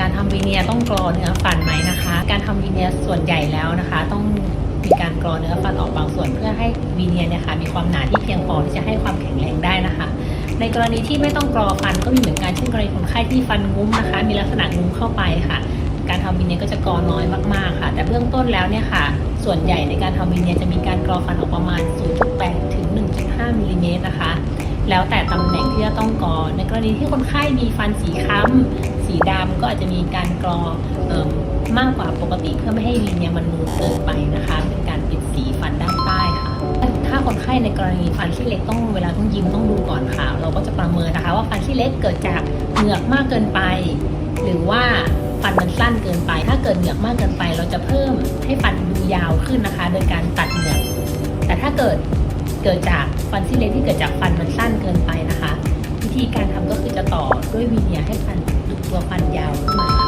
การทำวีเนียร์ต้องกรอเนื้อฟันไหมนะคะ การทำวีเนียร์ส่วนใหญ่แล้วนะคะ ต้องมีการกรอเนื้อฟันออกบางส่วนเพื่อให้วีเนียร์เนี่ยค่ะมีความหนาที่เพียงพอที่จะให้ความแข็งแรงได้นะคะ ในกรณีที่ไม่ต้องกรอฟันก็มีเหมือนกันเช่นกรณีคนไข้ที่ฟันงุ้มนะคะ มีลักษณะงุ้มเข้าไปค่ะ การทำวีเนียร์ก็จะกรอน้อยมากๆค่ะ แต่เบื้องต้นแล้วเนี่ยค่ะ ส่วนใหญ่ในการทำวีเนียร์จะมีการกรอฟันออกประมาณ 0.8 ถึง 1.5มิลลิเมตรนะคะแล้วแต่ตำแหน่งที่จะต้องกรอในกรณีที่คนไข้มีฟันสีค้ำ สีดำก็อาจจะมีการกรอเอิ่มมากกว่าปกติเพื่อไม่ให้วีเนียมันนูนเกินไปนะคะเป็นการปิดสีฟันด้านใต้ค่ะ ถ้าคนไข้ในกรณีฟันที่เล็กต้องเวลาต้องยิ้มต้องดูก่อนค่ะ เราก็จะประเมินนะคะ ว่าฟันที่เล็กเกิดจากเหงือกมากเกินไป หรือว่าฟันมันสั้นเกินไป ถ้าเกิดเหงือกมากเกินไป เราจะเพิ่มให้ฟันดูยาวขึ้นนะคะ โดยการตัดเหงือกแต่ถ้าเกิดเกิดจากฟันซี่เล็กที่เกิดจากฟันมันสั้นเกินไปนะคะ วิธีการ ด้วยวีเนียให้ฟันตัวฟันยาวขึ้นมา